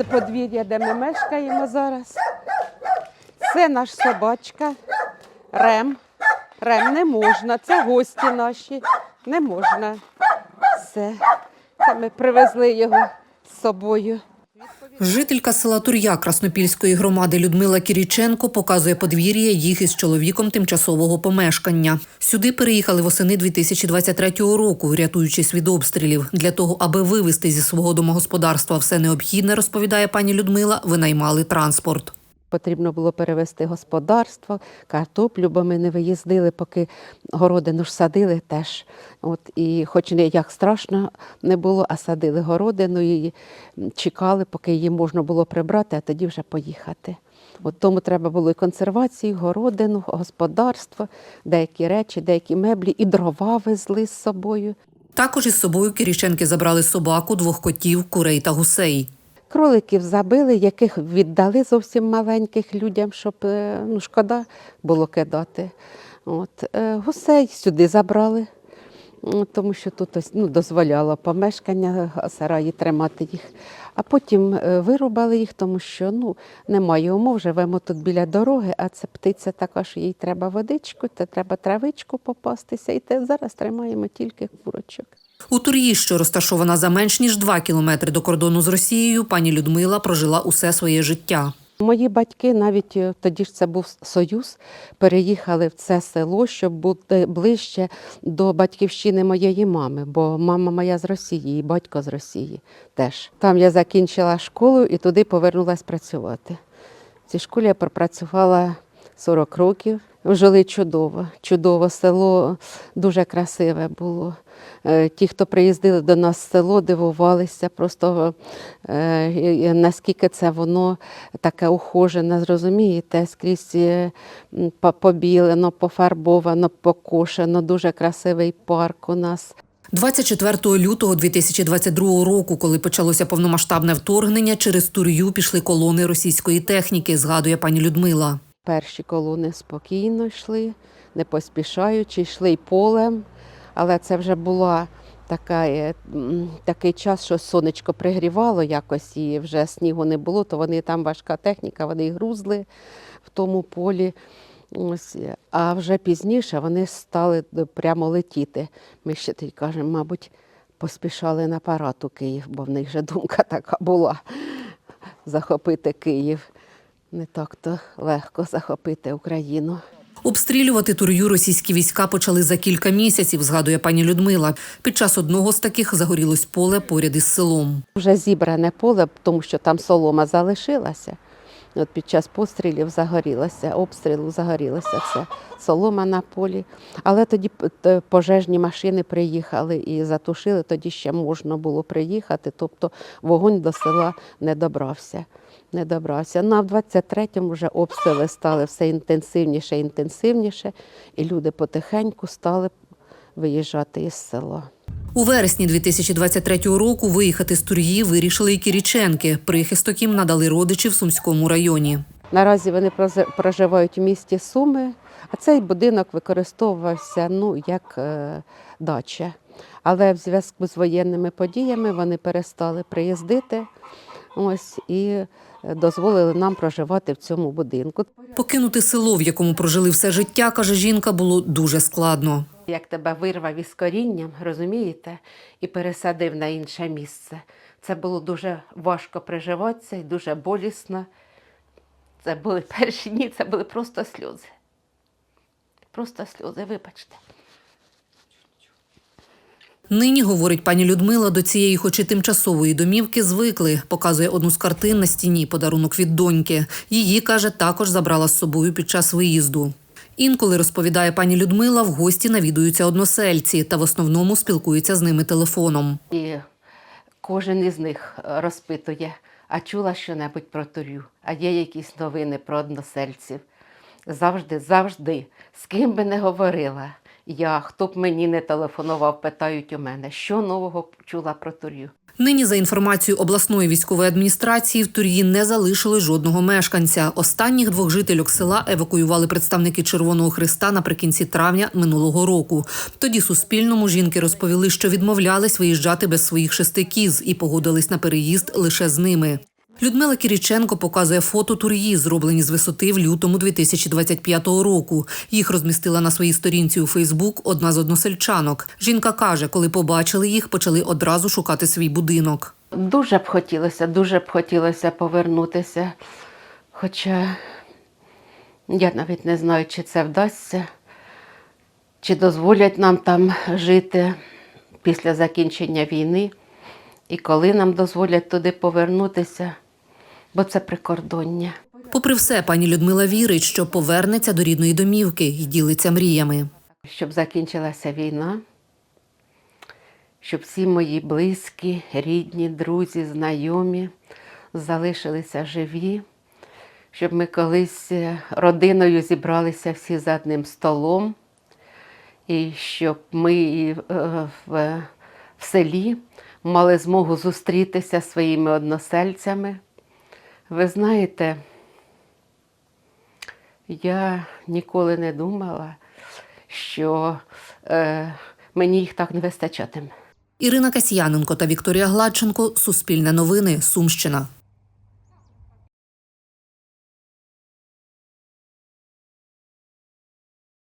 Це подвір'я, де ми мешкаємо зараз. Це наш собачка. Рем. Рем не можна. Це гості наші. Не можна. Все. Це ми привезли його з собою. Жителька села Тур'я Краснопільської громади Людмила Кіріченко показує подвір'я їх із чоловіком тимчасового помешкання. Сюди переїхали восени 2023 року, рятуючись від обстрілів. Для того, аби вивезти зі свого домогосподарства все необхідне, розповідає пані Людмила, винаймали транспорт. Потрібно було перевести господарство, картоплю, бо ми не виїздили, поки городину ж садили теж. От, і хоч не як страшно не було, а садили городину і чекали, поки її можна було прибрати, а тоді вже поїхати. От тому треба було і консервацію, городину, господарство, деякі речі, деякі меблі, і дрова везли з собою. Також із собою Кіріченки забрали собаку, двох котів, курей та гусей. Кроликів забили, яких віддали зовсім маленьких людям, щоб е, ну, шкода було кидати. От. е, Гусей сюди забрали, тому що тут ось, ну, дозволяло помешкання, сараї тримати їх. А потім е, вирубали їх, тому що ну, немає умов, живемо тут біля дороги, а це птиця така, що їй треба водичку, та треба травичку попастися. І те зараз тримаємо тільки курочок. У Тур'ї, що розташована за менш ніж два кілометри до кордону з Росією, пані Людмила прожила усе своє життя. Мої батьки, навіть е, тоді ж це був союз, переїхали в це село, щоб бути ближче до батьківщини моєї мами, бо мама моя з Росії, і батько з Росії теж. Там я закінчила школу і туди повернулася працювати. В цій школі я пропрацювала 40 років. Жили чудово, чудово село дуже красиве було. Е, Ті, хто приїздили до нас в село, дивувалися просто е, наскільки це воно таке ухожене, зрозумієте, скрізь е, побілено, пофарбовано, покошено, дуже красивий парк у нас. 24 лютого 2022 року, коли почалося повномасштабне вторгнення, через Тур'ю пішли колони російської техніки, згадує пані Людмила. Перші колони спокійно йшли, не поспішаючи, йшли полем, але це вже була така, е, такий час, що сонечко пригрівало якось і вже снігу не було, то вони там важка техніка, вони грузли в тому полі. Ось, а вже пізніше вони стали прямо летіти. Ми ще тоді кажемо, мабуть, поспішали на парад у Київ, бо в них вже думка така була захопити Київ. Не так-то легко захопити Україну. Обстрілювати Тур'ю російські війська почали за кілька місяців, згадує пані Людмила. Під час одного з таких загорілось поле поряд із селом. Вже зібране поле, тому що там солома залишилася. От під час пострілів загорілося, обстрілу загорілося все, солома на полі. Але тоді пожежні машини приїхали і затушили, тоді ще можна було приїхати, тобто вогонь до села не добрався. Не добрався. Ну а в 23-му вже обстріли стали все інтенсивніше і інтенсивніше, і люди потихеньку стали виїжджати із села. У вересні 2023 року виїхати з Тур'ї вирішили і Кіріченки. Прихисток їм надали родичі в Сумському районі. Наразі вони проживають в місті Суми, а цей будинок використовувався ну, як е, дача. Але в зв'язку з воєнними подіями вони перестали приїздити ось, і дозволили нам проживати в цьому будинку. Покинути село, в якому прожили все життя, каже жінка, було дуже складно. Як тебе вирвав із корінням, розумієте, і пересадив на інше місце. Це було дуже важко приживатися і дуже болісно. Це були перші дні, це були просто сльози. Просто сльози, вибачте. Нині, говорить пані Людмила, до цієї, хоч і тимчасової домівки, звикли. Показує одну з картин на стіні, подарунок від доньки. Її, каже, також забрала з собою під час виїзду. Інколи, розповідає пані Людмила, в гості навідуються односельці та в основному спілкуються з ними телефоном. І кожен із них е, розпитує, а чула що-небудь про турю, а є якісь новини про односельців. Завжди, завжди, з ким би не говорила я, хто б мені не телефонував, питають у мене, що нового чула про турю. Нині, за інформацією обласної військової адміністрації, в Тур'ї не залишили жодного мешканця. Останніх двох жителів села евакуювали представники Червоного Христа наприкінці травня минулого року. Тоді Суспільному жінки розповіли, що відмовлялись виїжджати без своїх шести кіз і погодились на переїзд лише з ними. Людмила Кіріченко показує фото тур'ї, зроблені з висоти в лютому 2025 року. Їх розмістила на своїй сторінці у Фейсбук одна з односельчанок. Жінка каже, коли побачили їх, почали одразу шукати свій будинок. Дуже б хотілося, дуже б хотілося повернутися. Хоча я навіть не знаю, чи це вдасться, чи дозволять нам там жити після закінчення війни, і коли нам дозволять туди повернутися, бо це прикордоння. Попри все, пані Людмила вірить, що повернеться до рідної домівки і ділиться мріями. Щоб закінчилася війна, щоб всі мої близькі, рідні, друзі, знайомі залишилися живі, щоб ми колись е, родиною зібралися всі за одним столом, і щоб ми е, в селі мали змогу зустрітися своїми односельцями. Ви знаєте, я ніколи не думала, що е, мені їх так не вистачатиме. Ірина Касьяненко та Вікторія Гладченко. Суспільне новини. Сумщина.